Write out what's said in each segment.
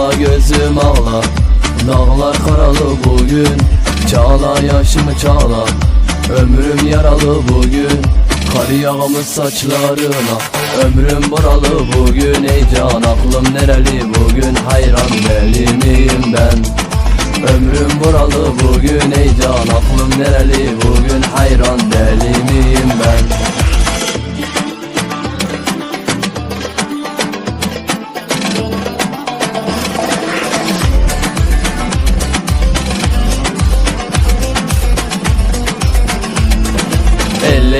Çağla gözüm ağla. Dağlar karalı bugün. Çağla yaşımı çağla. Ömrüm yaralı bugün. Kar yağmış saçlarına. Ömrüm buralı bugün. Ey can aklım nereli bugün? Hayran deli miyim ben. Ömrüm buralı bugün. Ey can aklım nereli bugün? Hayran deli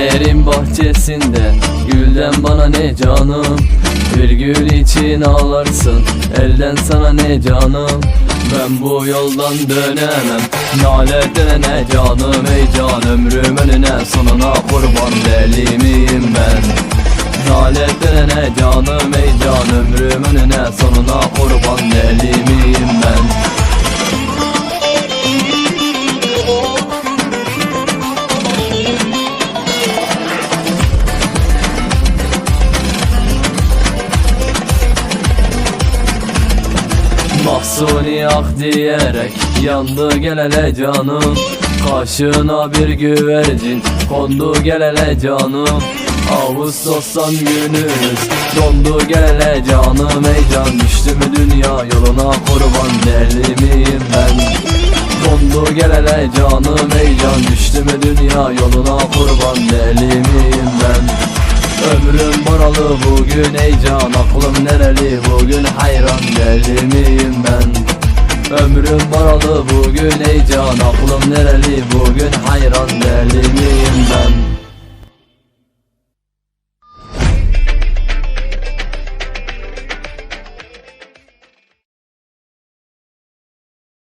Ellerin bahçesinde Gülden bana ne canım? Bir gül için ağlarsın Elden sana ne canım? Ben bu yoldan dönemem Naletine ne canım. Ey can ömrüm önüne Sonuna kurban deli miyim ben. Naletine ne canım Ey can ömrüm önüne Sonuna kurban deli miyim Mahsuni ak diyerek yandı gel hele canım. Kaşına bir güvercin kondu gel hele canım. Ağustos'tan günümüz dondu gel hele canım. Ey can düştü mü dünya yoluna kurban deli miyim ben? Dondu gel hele canım. Ey can düştü mü dünya yoluna kurban deli miyim ben Ömrüm buralı bugün ey can aklım nereli? Bugün hayran deli miyim ben? Ömrüm buralı bugün ey can aklım nereli? Bugün